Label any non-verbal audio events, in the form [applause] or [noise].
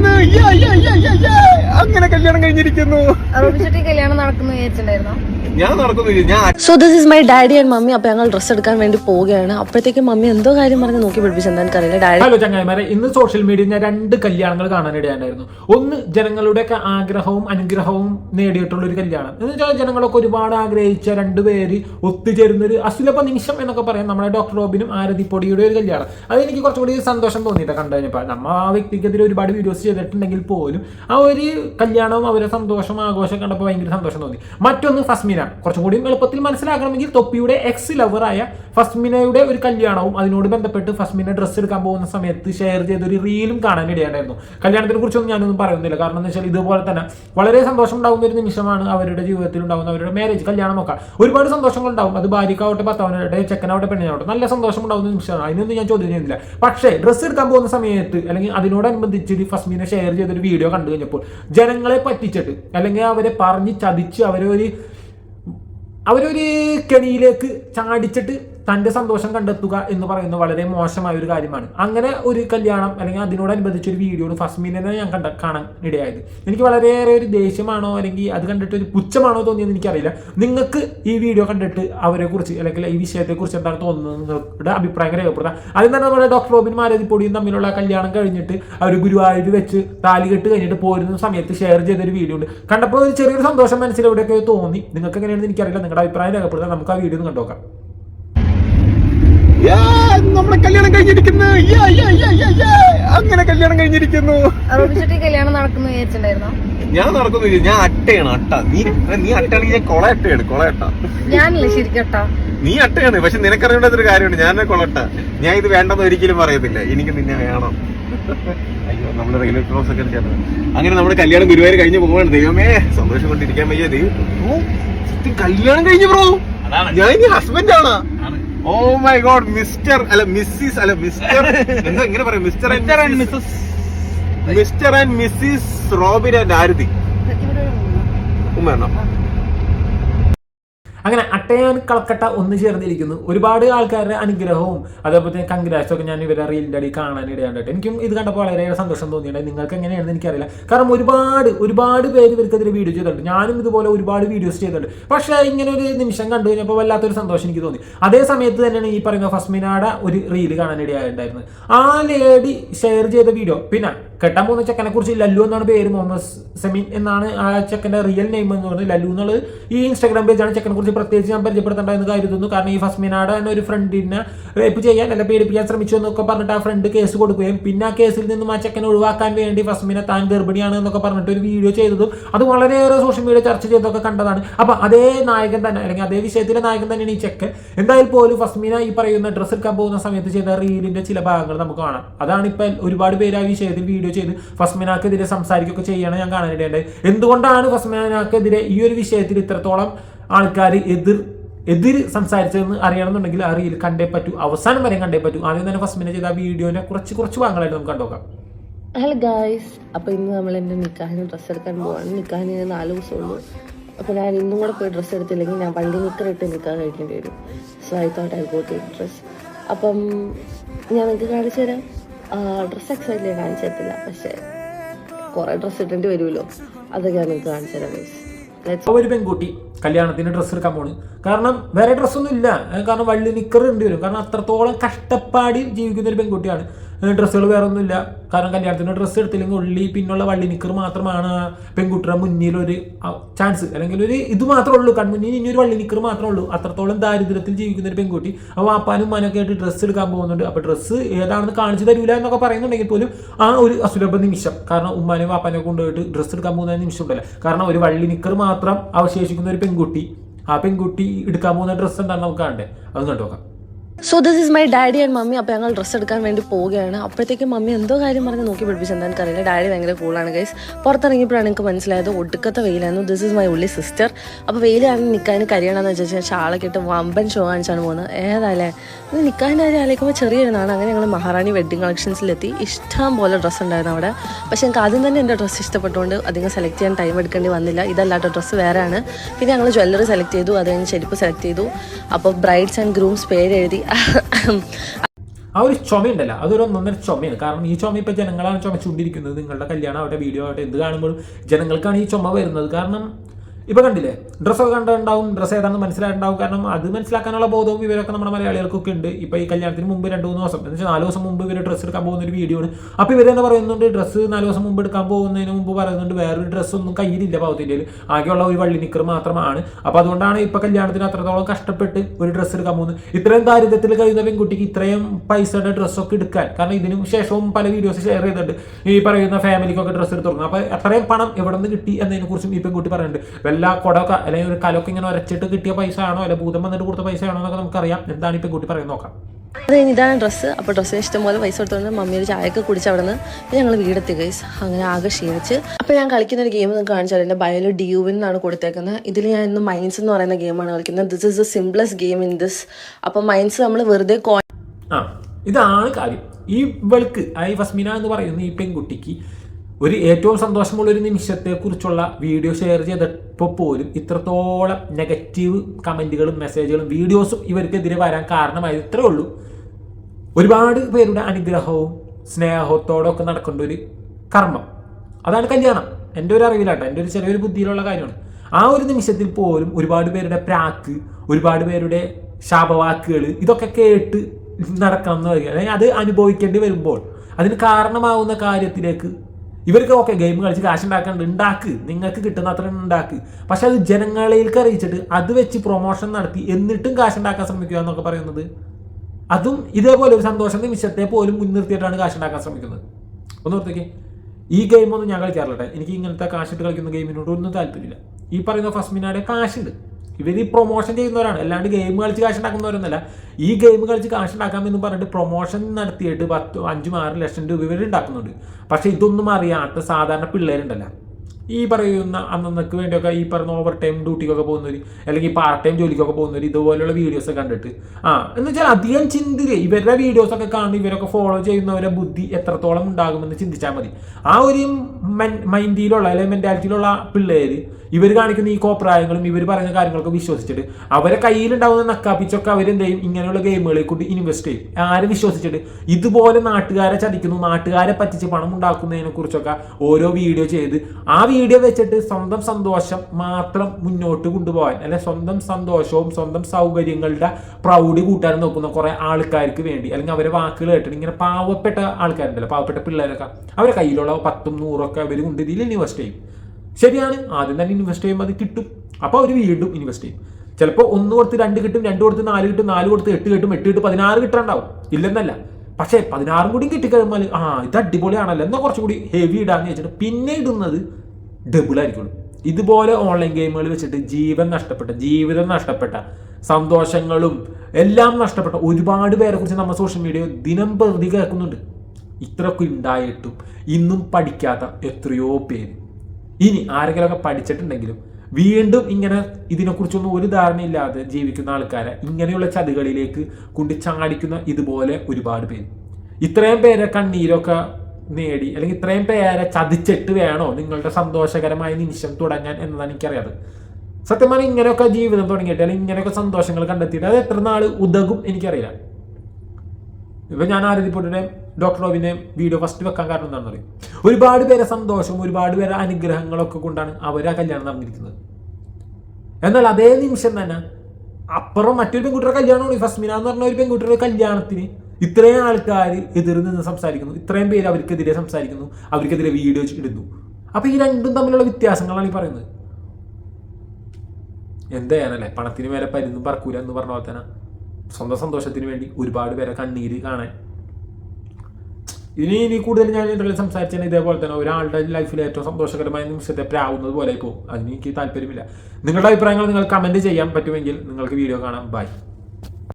യ്യ. അങ്ങനെ കല്യാണം കഴിഞ്ഞിരിക്കുന്നു കല്യാണം നടക്കുന്നു വിചാരിച്ചിട്ടുണ്ടായിരുന്നോ ഞാൻ നടക്കുന്നില്ല. ഞാൻ so this is my daddy and mummy അപ്പൊ ഞങ്ങൾ ഡ്രസ്സ് എടുക്കാൻ വേണ്ടി പോവുകയാണ്. അപ്പോഴത്തേക്കും മമ്മി എന്തോ കാര്യം പറഞ്ഞ് നോക്കി പിടിപ്പിച്ചെന്താ എനിക്കറിയില്ല. ഡാഡി ഹലോ ചങ്ങായിമാരെ. ഇന്ന് സോഷ്യൽ മീഡിയ ഞാൻ രണ്ട് കല്യാണങ്ങൾ കാണാനിടയായിരുന്നു ഒന്ന് ജനങ്ങളുടെയൊക്കെ ആഗ്രഹവും അനുഗ്രഹവും നേടിയിട്ടുള്ള ഒരു കല്യാണം. എന്ന് വെച്ചാൽ ജനങ്ങളൊക്കെ ഒരുപാട് ആഗ്രഹിച്ച രണ്ടുപേര് ഒത്തുചേരുന്ന ഒരു അസുലഭ നിമിഷം എന്നൊക്കെ പറയാം നമ്മുടെ ഡോക്ടർ റോബിനും ആരതി ആരതിപ്പൊടിയുടെ ഒരു കല്യാണം. അത് എനിക്ക് കുറച്ചുകൂടി സന്തോഷം തോന്നിയിട്ട് കണ്ടു കഴിഞ്ഞപ്പോൾ. നമ്മൾ ആ വ്യക്തിക്കെതിരെ ഒരുപാട് വീഡിയോസ് ചെയ്തിട്ടുണ്ടെങ്കിൽ പോലും ആ ഒരു കല്യാണവും അവരെ സന്തോഷം ആഘോഷം കണ്ടപ്പോൾ ഭയങ്കര സന്തോഷം തോന്നി. മറ്റൊന്ന് ഫസ്മിന. കുറച്ചും കൂടി എളുപ്പത്തിൽ മനസ്സിലാക്കണമെങ്കിൽ തൊപ്പിയുടെ എക്സ് ലവറായ ഫസ്മിനയുടെ ഒരു കല്യാണവും അതിനോട് ബന്ധപ്പെട്ട് ഫസ്മിന ഡ്രസ്സ് എടുക്കാൻ പോകുന്ന സമയത്ത് ഷെയർ ചെയ്ത ഒരു റീലും കാണാൻ ഇടയായിരുന്നു കല്യാണത്തിനെ കുറിച്ചൊന്നും ഞാനൊന്നും പറയുന്നില്ല. കാരണം എന്താ വെച്ചാൽ ഇതുപോലെ തന്നെ വളരെ സന്തോഷം ഉണ്ടാകുന്ന ഒരു നിമിഷമാണ് അവരുടെ ജീവിതത്തിൽ ഉണ്ടാകുന്ന അവരുടെ മാരേജ് കല്യാണമൊക്കെ. ഒരുപാട് സന്തോഷങ്ങൾ ഉണ്ടാവും അത് ഭാര്യക്കാവട്ടെ ഭർത്താവിനാവട്ടെ ചെക്കനാവട്ടെ പെണ്ണിനാവട്ടെ. നല്ല സന്തോഷം ഉണ്ടാകുന്ന നിമിഷമാണ്. അതിനൊന്നും ഞാൻ ചോദ്യം ചെയ്യുന്നില്ല. പക്ഷേ ഡ്രസ്സ് എടുക്കാൻ പോകുന്ന സമയത്ത് അല്ലെങ്കിൽ അതിനോടനുബന്ധിച്ച് ഒരു ഫസ്മിനെ ഷെയർ ചെയ്തൊരു വീഡിയോ കണ്ടു കഴിഞ്ഞപ്പോൾ ജനങ്ങളെ പറ്റിച്ചിട്ട് അല്ലെങ്കിൽ അവരെ പറഞ്ഞ് ചതിച്ച് അവരെ ഒരു അവരൊരു കെണിയിലേക്ക് ചാടിച്ചിട്ട് തന്റെ സന്തോഷം കണ്ടെത്തുക എന്ന് പറയുന്നത് വളരെ മോശമായ ഒരു കാര്യമാണ്. അങ്ങനെ ഒരു കല്യാണം അല്ലെങ്കിൽ അതിനോടനുബന്ധിച്ച് ഒരു വീഡിയോ ഫസ്മീനെ ഞാൻ കണ്ട കാണാൻ ഇടയായത്. എനിക്ക് വളരെയേറെ ഒരു ദേഷ്യമാണോ അല്ലെങ്കിൽ അത് കണ്ടിട്ട് ഒരു പുച്ഛമാണോ തോന്നിയെന്ന് എനിക്കറിയില്ല. നിങ്ങൾക്ക് ഈ വീഡിയോ കണ്ടിട്ട് അവരെ കുറിച്ച് അല്ലെങ്കിൽ ഈ വിഷയത്തെക്കുറിച്ച് എന്താണ് തോന്നുന്നത് അഭിപ്രായം രേഖപ്പെടുത്താം. അതിൽ തന്നെ നമ്മുടെ ഡോക്ടർ റോബിൻ മാരതിപ്പൊടിയും തമ്മിലുള്ള കല്യാണം കഴിഞ്ഞിട്ട് അവർ ഗുരുവായൂർ വെച്ച് താലി കെട്ട് കഴിഞ്ഞിട്ട് പോരുന്ന സമയത്ത് ഷെയർ ചെയ്തൊരു വീഡിയോ ഉണ്ട് കണ്ടപ്പോൾ ഒരു ചെറിയൊരു സന്തോഷം മനസ്സിൽ എവിടെയൊക്കെ തോന്നി. നിങ്ങൾക്ക് എങ്ങനെയാണെന്ന് എനിക്കറിയില്ല. നിങ്ങളുടെ അഭിപ്രായം രേഖപ്പെടുത്താം. നമുക്ക് ആ വീഡിയോ ഒന്ന് കണ്ടോക്കാം യ്യ, നമ്മുടെ കല്യാണം കഴിഞ്ഞിരിക്കുന്നു. അങ്ങനെ കല്യാണം കഴിഞ്ഞിരിക്കുന്നു. കല്യാണം നടക്കുന്നു വിചാരിച്ചിട്ടുണ്ടായിരുന്നോ? ഞാൻ നടക്കുന്നു ഞാൻ അട്ടയാണ് അട്ട. നീ നീ അട്ടയാണെങ്കിൽ ഞാൻ കൊളയട്ടയാണ് കൊളയട്ട ഞാനല്ലേ ശരിക്കട്ടാ നീ അട്ടയാണ് പക്ഷെ നിനക്കറിയേണ്ടതൊരു കാര്യമുണ്ട്. ഞാൻ കൊളട്ട ഞാൻ ഇത് വേണ്ടെന്ന് ഒരിക്കലും പറയത്തില്ല. എനിക്ക് നിന്നെ വേണം. അയ്യോ നമ്മുടെ റെയിൽവേ ക്രോസ് ഒക്കെ ചേർന്ന് അങ്ങനെ നമ്മുടെ കല്യാണം ഗുരുവായൂർ കഴിഞ്ഞ് പോവാണ്. ദൈവമേ സന്തോഷം കൊണ്ടിരിക്കാൻ വയ്യ. ദൈവം. കല്യാണം കഴിഞ്ഞു ബ്രോ. ഞാൻ ഇനി ഹസ്ബൻഡ് ആണ്. ഓ മൈ ഗോഡ് മിസ്റ്റർ അല്ല മിസ്സിസ് അല്ല മിസ്റ്റർ [laughs] എന്താ ഇങ്ങനെ പറയും? Mr and Mrs Mr and Mrs Robin and Aarti. ഉമ്മ അങ്ങനെ അട്ടയാൻ കളക്കട്ട ഒന്ന് ചേർന്നിരിക്കുന്നു ഒരുപാട് ആൾക്കാരുടെ അനുഗ്രഹവും അതേപോലെ തന്നെ കൺഗ്രാറ്റ്സും ഒക്കെ ഞാൻ ഇവരെ റീലിന്റെ അടി കാണാനിടയാണ്ടിട്ട് എനിക്കും ഇത് കണ്ടപ്പോൾ വളരെയേറെ സന്തോഷം തോന്നിയിട്ടുണ്ട് നിങ്ങൾക്ക് എങ്ങനെയാണെന്ന് എനിക്കറിയില്ല. കാരണം ഒരുപാട് ഒരുപാട് പേര് ഇവർക്കെതിരെ വീഡിയോ ചെയ്തിട്ടുണ്ട്. ഞാനും ഇതുപോലെ ഒരുപാട് വീഡിയോസ് ചെയ്തിട്ടുണ്ട്. പക്ഷേ ഇങ്ങനെ ഒരു നിമിഷം കണ്ടു കഴിഞ്ഞപ്പോൾ വല്ലാത്തൊരു സന്തോഷം എനിക്ക് തോന്നി. അതേ സമയത്ത് തന്നെയാണ് ഈ പറയുന്ന ഫസ്മിനാട ഒരു റീൽ കാണാനിടയായിട്ടുണ്ടായിരുന്നത്. ആ ലേഡി ഷെയർ ചെയ്ത വീഡിയോ. പിന്നെ കെട്ടാൻ പോകുന്ന ചെക്കനെ കുറിച്ച് ലല്ലു എന്നാണ് പേര് മുഹമ്മദ് സെമീൻ എന്നാണ് ആ ചെക്കന്റെ റിയൽ നെയിം എന്ന് പറയുന്നത് ലല്ലു എന്നുള്ളത് ഈ ഇൻസ്റ്റാഗ്രാം പേജാണ് ചെക്കനെ കുറിച്ച് പ്രത്യേകിച്ച് ഞാൻ പരിചയപ്പെടുത്തേണ്ട എന്ന് കരുതുന്നു. കാരണം ഈ ഫസ്മിനാട് എന്ന ഒരു ഫ്രണ്ടിനെ റേപ്പ് ചെയ്യാൻ അല്ല പീഡിപ്പിക്കാൻ ശ്രമിച്ചു എന്നൊക്കെ പറഞ്ഞിട്ട് ആ ഫ്രണ്ട് കേസ് കൊടുക്കുകയും പിന്നെ ആ കേസിൽ നിന്നും ആ ചെക്കനെ ഒഴിവാക്കാൻ വേണ്ടി ഫസ്മിനെ താൻ ഗർഭിണിയാണ് എന്നൊക്കെ പറഞ്ഞിട്ട് ഒരു വീഡിയോ ചെയ്തതും അത് വളരെയേറെ സോഷ്യൽ മീഡിയ ചർച്ച ചെയ്തതൊക്കെ കണ്ടതാണ്. അപ്പം അതേ നായകൻ തന്നെ അല്ലെങ്കിൽ അതേ വിഷയത്തിലെ നായകൻ തന്നെയാണ് ഈ ചെക്കൻ. എന്തായാലും പോലും ഫസ്മിന ഈ പറയുന്ന ഡ്രസ്സ് എടുക്കാൻ പോകുന്ന സമയത്ത് ചെയ്ത റീലിന്റെ ചില ഭാഗങ്ങൾ നമുക്ക് കാണാം. അതാണ് ഇപ്പം ഒരുപാട് പേര് ആ വിഷയത്തിൽ വീഡിയോ ചെയ്ത് ഫസ്മിനാക്കെതിരെ സംസാരിക്കുകയൊക്കെ ചെയ്യണം ഞാൻ കാണാനിടയുണ്ട് എന്തുകൊണ്ടാണ് ഫസ്മിനാക്കെതിരെ ഈ ഒരു വിഷയത്തിൽ ഇത്രത്തോളം ആൾക്കാർ എതിർ എതിർ സംസാരിച്ചതെന്ന് അറിയണമെന്നുണ്ടെങ്കിൽ ആ കണ്ടേ പറ്റൂ. അവസാനം വരെ കണ്ടേ പറ്റൂ. ആദ്യം തന്നെ ഫസ്മിന ചെയ്ത ആ വീഡിയോനെ കുറച്ച് കുറച്ച് ഭാഗങ്ങളായിട്ട് നമുക്ക് കണ്ടോക്കാം ഹലോ ഗായ്സ് അപ്പോൾ ഇന്ന് നമ്മൾ എന്റെ നിക്കാഹിന് ഡ്രസ്സ് എടുക്കാൻ പോവാണ്. നിക്കാഹിന് നാല് ദിവസമുള്ളൂ അപ്പോൾ ഞാൻ ഇന്നും കൂടെ പോയി ഡ്രസ്സ് എടുത്തില്ലെങ്കിൽ ഞാൻ വണ്ടി നിക്കറിട്ട് നിൽക്കാൻ കഴിക്കേണ്ടി വരും. So I thought I go to dress അപ്പം ഞാൻ നിങ്ങൾക്ക് കാണിച്ചു തരാം. ഡ്രസ്സ് എക്സൈറ്റ്ലി കാണിച്ചു തരത്തില്ല. പക്ഷേ കുറേ ഡ്രസ്സ് ഇട്ടേണ്ടി വരുമല്ലോ അതൊക്കെ ഞാൻ നിങ്ങൾക്ക് കാണിച്ചു തരാം ഒരു പെൺകുട്ടി കല്യാണത്തിന് ഡ്രസ്സ് എടുക്കാൻ പോണ്. കാരണം വേറെ ഡ്രസ്സൊന്നും ഇല്ല. കാരണം വള്ളി നിക്കർ ഉണ്ട് വരും കാരണം അത്രത്തോളം കഷ്ടപ്പാടി ജീവിക്കുന്ന ഒരു പെൺകുട്ടിയാണ്. ഡ്രസ്സുകൾ വേറെ ഒന്നുമില്ല കാരണം കല്യാണത്തിന് ഡ്രസ്സ് എടുത്തില്ലെങ്കിൽ ഉള്ളി പിന്നുള്ള വള്ളിനിക്കർ മാത്രമാണ് പെൺകുട്ടിയുടെ മുന്നിൽ ഒരു ചാൻസ് അല്ലെങ്കിൽ ഒരു ഇത് മാത്രമേ ഉള്ളൂ. കൺമുന്നിൽ ഇനി ഒരു വള്ളിനിക്കർ മാത്രമേ ഉള്ളൂ. അത്രത്തോളം ദാരിദ്ര്യത്തിൽ ജീവിക്കുന്ന ഒരു പെൺകുട്ടി അപ്പോൾ വാപ്പാനും ഉമ്മാനൊക്കെ ആയിട്ട് ഡ്രസ്സ് എടുക്കാൻ പോകുന്നുണ്ട്. അപ്പോൾ ഡ്രസ്സ് ഏതാണെന്ന് കാണിച്ചു തരൂല എന്നൊക്കെ പറയുന്നുണ്ടെങ്കിൽ പോലും ആ ഒരു അസുലഭ നിമിഷം കാരണം ഉമ്മാനെയും വാപ്പാനെയും കൊണ്ടുപോയിട്ട് ഡ്രസ്സ് എടുക്കാൻ പോകുന്ന നിമിഷം ഉണ്ടല്ലോ. കാരണം ഒരു വള്ളിനിക്കർ മാത്രം അവശേഷിക്കുന്ന ഒരു പെൺകുട്ടി ആ പെൺകുട്ടി എടുക്കാൻ പോകുന്ന ഡ്രസ്സ് എന്താണെന്ന് നമുക്ക് കാണണ്ടേ? അത് കണ്ടു നോക്കാം. So this is my daddy and mummy അപ്പോൾ ഞങ്ങൾ ഡ്രസ്സ് എടുക്കാൻ വേണ്ടി പോവുകയാണ്. അപ്പോഴത്തേക്കും മമ്മി എന്തോ കാര്യം പറഞ്ഞ് നോക്കി പിടിപ്പിച്ചെന്താ എനിക്കറിയില്ല. ഡാഡി ഭയങ്കര കൂളാണ് ഗൈസ് പുറത്തിറങ്ങിയപ്പോഴാണ് എനിക്ക് മനസ്സിലായത് ഒടുക്കത്തെ വെയിലായിരുന്നു. ദിസ് ഇസ് മൈ ഉള്ളി സിസ്റ്റർ അപ്പോൾ വെയിലാണ് നിൽക്കാൻ കരിയണമെന്ന് വെച്ചാൽ ഷാളൊക്കെ ഇട്ട് വമ്പൻ ഷോ കാണിച്ചാണ് പോകുന്നത്. ഏതായാലേ അത് നിൽക്കാന്റെ കാര്യം ആലോചിക്കുമ്പോൾ ചെറിയൊരുന്നാണ് അങ്ങനെ ഞങ്ങൾ മഹാറാണി വെഡ്ഡിങ് കളക്ഷൻസിലെത്തി ഇഷ്ടം പോലെ ഡ്രസ്സ് ഉണ്ടായിരുന്നു അവിടെ. പക്ഷേ എനിക്ക് ആദ്യം തന്നെ എന്റെ ഡ്രസ്സ് ഇഷ്ടപ്പെട്ടുകൊണ്ട് അധികം സെലക്ട് ചെയ്യാൻ ടൈം എടുക്കേണ്ടി വന്നില്ല. ഇതല്ലാത്ത ഡ്രസ്സ് വേറെയാണ്. പിന്നെ ഞങ്ങൾ ജ്വല്ലറി സെലക്ട് ചെയ്തു. അത് കഴിഞ്ഞ് ചെരുപ്പ് സെലക്ട് ചെയ്തു. അപ്പോൾ ബ്രൈഡ്സ് ആൻഡ് ഗ്രൂംസ് പേര് എഴുതി ആ ഒരു ചുമയുണ്ടല്ലോ അതൊരു ഒന്നൊന്നര ചുമയാണ്. കാരണം ഈ ചുമ ഇപ്പൊ ജനങ്ങളാണ് ചുമച്ചുകൊണ്ടിരിക്കുന്നത്. നിങ്ങളുടെ കല്യാണം ആവട്ടെ വീഡിയോ ആവട്ടെ എന്ത് കാണുമ്പോഴും ജനങ്ങൾക്കാണ് ഈ ചുമ വരുന്നത്. കാരണം ഇപ്പൊ കണ്ടില്ലേ? ഡ്രസ്സൊക്കെ കണ്ടുണ്ടാവും ഡ്രസ്സ് ഏതാണെന്ന് മനസ്സിലായിട്ടുണ്ടാവും. കാരണം അത് മനസ്സിലാക്കാനുള്ള ബോധവും ഇവരൊക്കെ നമ്മുടെ മലയാളികൾക്കൊക്കെ ഉണ്ട്. ഇപ്പൊ ഈ കല്യാണത്തിന് മുമ്പ് രണ്ട് മൂന്ന് ദിവസം എന്ന് വെച്ചാൽ നാല് ദിവസം മുമ്പ് ഇവർ ഡ്രസ്സ് എടുക്കാൻ പോകുന്ന ഒരു വീഡിയോ ആണ്. അപ്പൊ ഇവരെ എന്താ പറയുന്നുണ്ട് ഡ്രസ്സ് നാല് ദിവസം മുമ്പ് എടുക്കാൻ പോകുന്നതിന് മുമ്പ് പറയുന്നുണ്ട് വേറൊരു ഡ്രസ്സ് ഒന്നും കയ്യിലില്ല പാവത്തിന്റെ ആകെയുള്ള ഒരു വള്ളി നിക്കർ മാത്രമാണ്. അപ്പൊ അതുകൊണ്ടാണ് ഇപ്പൊ കല്യാണത്തിന് അത്രത്തോളം കഷ്ടപ്പെട്ട് ഒരു ഡ്രസ്സ് എടുക്കാൻ പോകുന്നത്. ഇത്രയും ദാരിദ്ര്യത്തിൽ കഴിയുന്ന പെൺകുട്ടിക്ക് ഇത്രയും പൈസയുടെ ഡ്രസ്സൊക്കെ എടുക്കാൻ. കാരണം ഇതിനു ശേഷവും പല വീഡിയോസ് ഷെയർ ചെയ്തിട്ടുണ്ട്. ഈ പറയുന്ന ഫാമിലിക്കൊക്കെ ഡ്രസ്സ് എടുത്തു കൊടുക്കണം. അപ്പൊ അത്രയും പണം എവിടെ നിന്ന് കിട്ടി എന്നതിനെ കുറിച്ചും ഈ പെൺകുട്ടി പറയുന്നുണ്ട്. വല്ല കൊടൊക്കെ അല്ലെങ്കിൽ ഒരു കലൊക്കെ ഇങ്ങനെ ഒരച്ചിട്ട് കിട്ടിയ പൈസ ആണോ അല്ലെ ഭൂതം വന്നിട്ട് കൊടുത്ത പൈസ ആണോ എന്നൊക്കെ നമുക്കറിയാം. എന്താണ് ഈ കൂട്ടി പറയുന്നത് നോക്കാം. അത് കഴിഞ്ഞ് ഇതാണ് ഡ്രസ്സ്. അപ്പോൾ ഡ്രസ്സിന് ഇഷ്ടംപോലെ പൈസ കൊടുത്തോണ്ട് മമ്മി ഒരു ചായയൊക്കെ കുടിച്ച് അവിടെ നിന്ന് ഞങ്ങൾ വീടെത്തി ഗൈസ് അങ്ങനെ ആകെ ക്ഷീണിച്ച്. അപ്പോൾ ഞാൻ കളിക്കുന്ന ഒരു ഗെയിം നിങ്ങൾക്ക് കാണിച്ചാൽ എന്റെ ബയോയിൽ ഡ്യൂവിൻ എന്നാണ് കൊടുത്തേക്കുന്നത്. ഇതിൽ ഞാൻ ഇന്ന് മൈൻസ് എന്ന് പറയുന്ന ഗെയിമാണ് കളിക്കുന്നത്. This is the simplest game in this അപ്പോൾ മൈൻസ് നമ്മൾ വെറുതെ കോയിൻ ആ ഇതാണ് കാര്യം. ഈ വെളുക്ക് ഈ ഫസ്മിന എന്ന് പറയുന്ന ഈ പെൺകുട്ടിക്ക് ഒരു ഏറ്റവും സന്തോഷമുള്ള ഒരു നിമിഷത്തെക്കുറിച്ചുള്ള വീഡിയോ ഷെയർ ചെയ്തപ്പോൾ പോലും ഇത്രത്തോളം നെഗറ്റീവ് കമന്റുകളും മെസ്സേജുകളും വീഡിയോസും ഇവർക്കെതിരെ വരാൻ കാരണമായത് ഇത്രേ ഉള്ളൂ. ഒരുപാട് പേരുടെ അനുഗ്രഹവും സ്നേഹത്തോടൊക്കെ നടക്കേണ്ട ഒരു കർമ്മം. അതാണ് കല്യാണം. എന്റെ ഒരു അറിവിലാട്ടോ. എന്റെ ഒരു ചെറിയൊരു ബുദ്ധിയിലുള്ള കാര്യമാണ്. ആ ഒരു നിമിഷത്തിൽ പോലും ഒരുപാട് പേരുടെ പ്രാക്ക് ഒരുപാട് പേരുടെ ശാപവാക്കുകൾ ഇതൊക്കെ കേട്ട് നടക്കണം എന്ന് പറയുക അത് അനുഭവിക്കേണ്ടി വരുമ്പോൾ അതിന് കാരണമാവുന്ന കാര്യത്തിലേക്ക് ഇവർക്ക് ഓക്കെ ഗെയിം കളിച്ച് കാശ് ഉണ്ടാക്കേണ്ട ഉണ്ടാക്ക് നിങ്ങൾക്ക് കിട്ടുന്ന അത്ര ഉണ്ടാക്ക് പക്ഷെ അത് ജനങ്ങളിലേക്ക് അറിയിച്ചിട്ട് അത് വെച്ച് പ്രൊമോഷൻ നടത്തി എന്നിട്ടും കാശ് ഉണ്ടാക്കാൻ ശ്രമിക്കുക എന്നൊക്കെ പറയുന്നത്. അതും ഇതേപോലെ ഒരു സന്തോഷ നിമിഷത്തെ പോലും മുൻനിർത്തിയിട്ടാണ് കാശ് ഉണ്ടാക്കാൻ ശ്രമിക്കുന്നത്. ഒന്ന് ഓർത്തേക്ക്. ഈ ഗെയിമൊന്നും ഞാൻ കളിക്കാറില്ല എനിക്ക് ഇങ്ങനത്തെ കാശിട്ട് കളിക്കുന്ന ഗെയിമിനോട് ഒന്നും താല്പര്യമില്ല. ഈ പറയുന്ന ഫസ്മിനാടെ കാശുണ്ട് ഇവർ ഈ പ്രൊമോഷൻ ചെയ്യുന്നവരാണ്. അല്ലാണ്ട് ഗെയിം കളിച്ച് കാശ് ഉണ്ടാക്കുന്നവരൊന്നുമല്ല. ഈ ഗെയിം കളിച്ച് കാശ് ഉണ്ടാക്കാമെന്ന് പറഞ്ഞിട്ട് പ്രൊമോഷൻ നടത്തിയിട്ട് പത്ത് അഞ്ചും ആറ് ലക്ഷം രൂപ ഇവർ ഉണ്ടാക്കുന്നുണ്ട്. പക്ഷേ ഇതൊന്നും അറിയാത്ത സാധാരണ പിള്ളേരുണ്ടല്ല. ഈ പറയുന്ന അന്നന്നക്ക് വേണ്ടിയൊക്കെ ഈ പറയുന്ന ഓവർ ടൈം ഡ്യൂട്ടിക്കൊക്കെ പോകുന്നവർ അല്ലെങ്കിൽ പാർട്ട് ടൈം ജോലിക്കൊക്കെ പോകുന്നവർ ഇതുപോലെയുള്ള വീഡിയോസ് കണ്ടിട്ട്. ആ എന്ന് വെച്ചാൽ അധികം ചിന്തിരി ഇവരുടെ വീഡിയോസൊക്കെ കാണുന്ന ഇവരൊക്കെ ഫോളോ ചെയ്യുന്നവരുടെ ബുദ്ധി എത്രത്തോളം ഉണ്ടാകുമെന്ന് ചിന്തിച്ചാൽ മതി. ആ ഒരു മൈൻഡിലുള്ള അല്ലെങ്കിൽ മെന്റാലിറ്റിയിലുള്ള പിള്ളേര് ഇവർ കാണിക്കുന്ന ഈ കോപ്രായങ്ങളും ഇവർ പറയുന്ന കാര്യങ്ങളൊക്കെ വിശ്വസിച്ചിട്ട് അവരെ കയ്യിലുണ്ടാവുന്ന നക്കാപ്പിച്ചൊക്കെ അവരെന്ത് ചെയ്യും ഇങ്ങനെയുള്ള ഗെയിമുകളെ കൊണ്ട് ഇൻവെസ്റ്റ് ചെയ്യും. ആരെ വിശ്വസിച്ചിട്ട്? ഇതുപോലെ നാട്ടുകാരെ ചതിക്കുന്നു നാട്ടുകാരെ പറ്റിച്ച് പണം ഉണ്ടാക്കുന്നതിനെ കുറിച്ചൊക്കെ ഓരോ വീഡിയോ ചെയ്ത് ആ വീഡിയോ വെച്ചിട്ട് സ്വന്തം സന്തോഷം മാത്രം മുന്നോട്ട് കൊണ്ടുപോകാൻ അല്ലെ സ്വന്തം സന്തോഷവും സ്വന്തം സൗകര്യങ്ങളുടെ പ്രൗഢി കൂട്ടാൻ നോക്കുന്ന കുറെ ആൾക്കാർക്ക് വേണ്ടി അല്ലെങ്കിൽ അവരെ വാക്കുകൾ കേട്ടിട്ട് ഇങ്ങനെ പാവപ്പെട്ട ആൾക്കാരുണ്ടല്ലോ പാവപ്പെട്ട പിള്ളേരൊക്കെ അവരെ കയ്യിലുള്ള പത്തും നൂറൊക്കെ അവർ കൊണ്ട് ഇതിൽ ഇൻവെസ്റ്റ് ചെയ്യും. ശരിയാണ്. ആദ്യം തന്നെ ഇൻവെസ്റ്റ് ചെയ്യുമ്പോൾ അത് കിട്ടും. അപ്പോൾ അവർ വീണ്ടും ഇൻവെസ്റ്റ് ചെയ്യും. ചിലപ്പോൾ ഒന്ന് കൊടുത്ത് രണ്ട് കിട്ടും രണ്ട് കൊടുത്ത് നാല് കിട്ടും നാല് കൊടുത്ത് എട്ട് കിട്ടും എട്ട് കിട്ടും പതിനാറ് കിട്ടാണ്ടാവും. ഇല്ലെന്നല്ല. പക്ഷേ പതിനാറും കൂടി കിട്ടിക്കഴിയുമ്പോൾ ആ ഇത് അടിപൊളിയാണല്ലോ. എന്നാൽ കുറച്ചും കൂടി ഹെവി ഇടാന്ന് വെച്ചിട്ട് പിന്നെ ഇടുന്നത് ഡബിൾ ആയിരിക്കുള്ളൂ ഇതുപോലെ ഓൺലൈൻ ഗെയിമുകൾ വെച്ചിട്ട് ജീവൻ നഷ്ടപ്പെട്ട ജീവിതം നഷ്ടപ്പെട്ട സന്തോഷങ്ങളും എല്ലാം നഷ്ടപ്പെട്ട ഒരുപാട് പേരെ കുറിച്ച് നമ്മൾ സോഷ്യൽ മീഡിയ ദിനം പ്രതി കേൾക്കുന്നുണ്ട്. ഇത്രയൊക്കെ ഉണ്ടായിട്ടും ഇന്നും പഠിക്കാത്ത എത്രയോ പേര്. ഇനി ആരെങ്കിലുമൊക്കെ പഠിച്ചിട്ടുണ്ടെങ്കിലും വീണ്ടും ഇങ്ങനെ ഇതിനെക്കുറിച്ചൊന്നും ഒരു ധാരണയില്ലാതെ ജീവിക്കുന്ന ആൾക്കാരെ ഇങ്ങനെയുള്ള ചതികളിലേക്ക് കൊണ്ട് ചാടിക്കുന്ന ഇതുപോലെ ഒരുപാട് പേര്. ഇത്രയും പേരെ കണ്ണീരൊക്കെ നേടി അല്ലെങ്കിൽ ഇത്രയും പേരെ ചതിച്ചിട്ട് വേണോ നിങ്ങളുടെ സന്തോഷകരമായ നിമിഷം തുടങ്ങാൻ എന്നതാണ് എനിക്കറിയാതെ സത്യം പറഞ്ഞാൽ ഇങ്ങനെയൊക്കെ ജീവിതം തുടങ്ങിയിട്ട് അല്ലെങ്കിൽ ഇങ്ങനെയൊക്കെ സന്തോഷങ്ങൾ കണ്ടെത്തിയിട്ട് അത് എത്ര നാൾ ഉതകും എനിക്കറിയില്ല. ഇപ്പൊ ഞാൻ ആരതിപ്പൊട്ടിയുടെയും ഡോക്ടർ റോബിനെ വീഡിയോ ഫസ്റ്റ് വെക്കാൻ കാരണം എന്താണെന്ന് പറയും ഒരുപാട് പേരെ സന്തോഷം ഒരുപാട് പേരെ അനുഗ്രഹങ്ങളൊക്കെ കൊണ്ടാണ് അവർ ആ കല്യാണം നടന്നിരിക്കുന്നത്. എന്നാൽ അതേ നിമിഷം തന്നെ അപ്പുറം മറ്റൊരു പെൺകുട്ടിയുടെ കല്യാണമാണ്. ഫസ്മിന എന്ന് പറഞ്ഞ ഒരു പെൺകുട്ടിയുടെ കല്യാണത്തിന് ഇത്രയും ആൾക്കാർ എതിർന്ന് നിന്ന് സംസാരിക്കുന്നു. ഇത്രയും പേര് അവർക്കെതിരെ സംസാരിക്കുന്നു. അവർക്കെതിരെ വീഡിയോ ഇടുന്നു. അപ്പൊ ഈ രണ്ടും തമ്മിലുള്ള വ്യത്യാസങ്ങളാണ് ഈ പറയുന്നത്. എന്താ ചെയ്യാനല്ലേ പണത്തിന് മേലെ പരുന്നും പറക്കൂല എന്ന് പറഞ്ഞ പോലെ തന്നെ സ്വന്തം സന്തോഷത്തിന് വേണ്ടി ഒരുപാട് പേരെ കണ്ണീര് കാണാൻ ഇനി ഇനി കൂടുതൽ ഞാൻ ഇതിൽ സംസാരിച്ചാൽ ഇതേപോലെ തന്നെ ഒരാളുടെ ലൈഫിൽ ഏറ്റവും സന്തോഷകരമായ നിമിഷത്തെ പ്രാവുന്നത് പോലെ പോകും അതിന് എനിക്ക് താല്പര്യമില്ല. നിങ്ങളുടെ അഭിപ്രായങ്ങൾ നിങ്ങൾ കമന്റ് ചെയ്യാൻ പറ്റുമെങ്കിൽ നിങ്ങൾക്ക് വീഡിയോ കാണാം. ബൈ